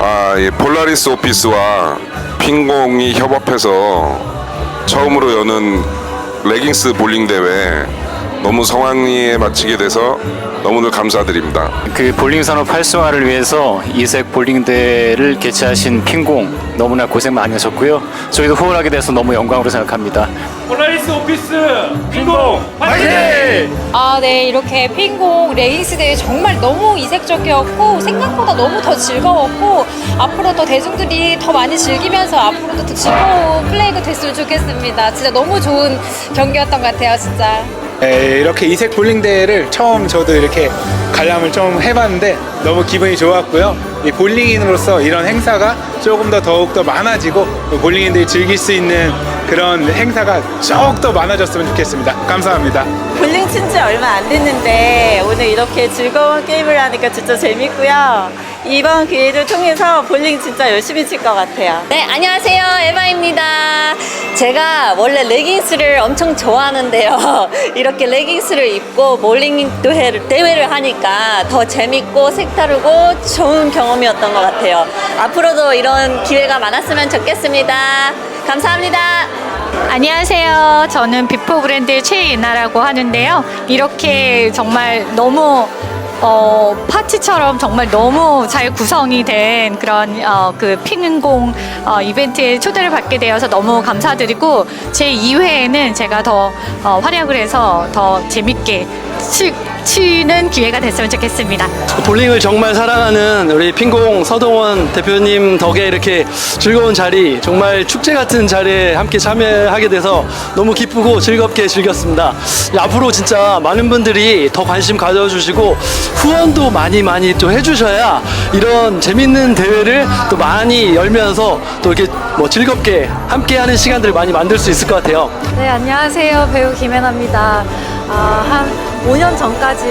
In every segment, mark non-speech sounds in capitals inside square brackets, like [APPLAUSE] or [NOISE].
아, 이 폴라리스 오피스와 핑공이 협업해서 처음으로 여는 레깅스 볼링 대회 너무 성황리에 마치게 돼서 너무들 감사드립니다. 그 볼링 산업 활성화를 위해서 이색 볼링 대회를 개최하신 핑공 너무나 고생 많이 하셨고요. 저희도 후원하게 돼서 너무 영광으로 생각합니다. 폴라리스 오피스 빙고 화이팅! 아, 네, 이렇게 핑공 레깅스 대회 정말 너무 이색적이었고 생각보다 너무 더 즐거웠고 앞으로 더 대중들이 더 많이 즐기면서 앞으로도 더 즐거운 플레이가 됐으면 좋겠습니다. 진짜 너무 좋은 경기였던 것 같아요, 진짜. 네, 이렇게 이색 볼링 대회를 처음 저도 이렇게 관람을 좀 해봤는데 너무 기분이 좋았고요. 이 볼링인으로서 이런 행사가 조금 더 더욱 더 많아지고 볼링인들이 즐길 수 있는 그런 행사가 더욱 더 많아졌으면 좋겠습니다. 감사합니다. 볼링 친 지 얼마 안 됐는데 오늘 이렇게 즐거운 게임을 하니까 진짜 재밌고요. 이번 기회를 통해서 볼링 진짜 열심히 칠 것 같아요. 네, 안녕하세요. 에바입니다. 제가 원래 레깅스를 엄청 좋아하는데요. [LAUGHS] 이렇게 레깅스를 입고 볼링 대회를, 대회를 하니까 더 재밌고 색다르고 좋은 경험이었던 것 같아요. 앞으로도 이런 기회가 많았으면 좋겠습니다. 감사합니다. 안녕하세요. 저는 비포 브랜드의 최예나라고 하는데요. 이렇게 정말 너무 어, 파티처럼 정말 너무 잘 구성이 된 그런 어, 그 핑공 어, 이벤트에 초대를 받게 되어서 너무 감사드리고 제 2회에는 제가 더 어, 활약을 해서 더 재밌게 치, 치는 기회가 됐으면 좋겠습니다. 볼링을 정말 사랑하는 우리 핑공 서동원 대표님 덕에 이렇게 즐거운 자리, 정말 축제 같은 자리에 함께 참여하게 돼서 너무 기쁘고 즐겁게 즐겼습니다. 앞으로 진짜 많은 분들이 더 관심 가져주시고 후원도 많이 많이 또 해주셔야 이런 재밌는 대회를 또 많이 열면서 또 이렇게 뭐 즐겁게 함께하는 시간들을 많이 만들 수 있을 것 같아요. 네, 안녕하세요. 배우 김혜나입니다. 아, 한 5년 전까지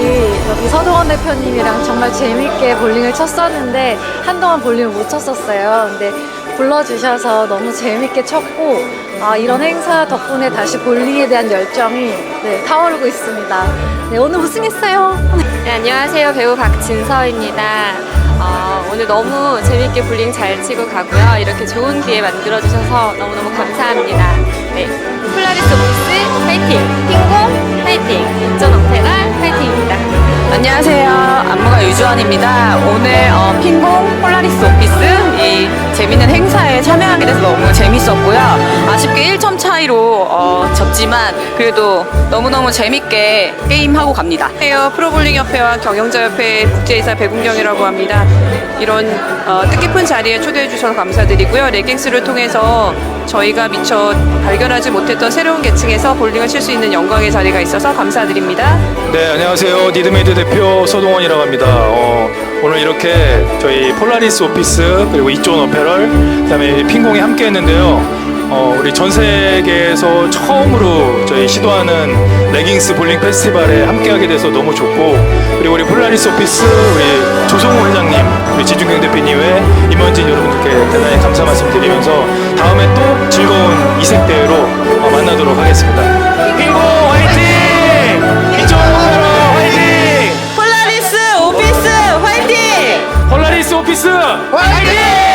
여기 서동원 대표님이랑 정말 재밌게 볼링을 쳤었는데 한동안 볼링을 못 쳤었어요. 근데 불러주셔서 너무 재밌게 쳤고 아, 이런 행사 덕분에 다시 볼링에 대한 열정이 네, 타오르고 있습니다. 네, 오늘 우승했어요. 네, 안녕하세요. 배우 박진서입니다. 어, 오늘 너무 재밌게 볼링 잘 치고 가고요. 이렇게 좋은 기회 만들어주셔서 너무너무 감사합니다. 네. 폴라리스 오피스 파이팅! 핑공 파이팅! 안녕하세요. 안무가 유주원입니다. 오늘 어, 핑공 폴라리스 오피스 이 재밌는 행사에 참여하게 돼서 너무 재밌었고요. 아쉽게 1점 차이로 어, 졌지만 그래도 너무너무 재밌게 게임하고 갑니다. 안녕하세요. 프로볼링협회와 경영자협회 국제이사 배국경이라고 합니다. 이런 어, 뜻깊은 자리에 초대해 주셔서 감사드리고요. 레깅스를 통해서 저희가 미처 발견하지 못했던 새로운 계층에서 볼링을 칠 수 있는 영광의 자리가 있어서 감사드립니다. 네 안녕하세요. 니드메이드 대표 서동원이라고 합니다. 어, 오늘 이렇게 저희 폴라리스 오피스 그리고 이존 어페럴 그다음에 핑공이 함께 했는데요. 어, 우리 전 세계에서 처음으로 저희 시도하는 레깅스 볼링 페스티벌에 함께하게 돼서 너무 좋고 그리고 우리 폴라리스 오피스 우리 조성호 회장님 우리 지중경 대표님 외 임원진 여러분들께 대단히 감사 말씀드리면서 만나도록 하겠습니다 핑공 화이팅! 이쪽 오페럴 화이팅! 폴라리스 오피스 화이팅! 폴라리스 오피스 화이팅!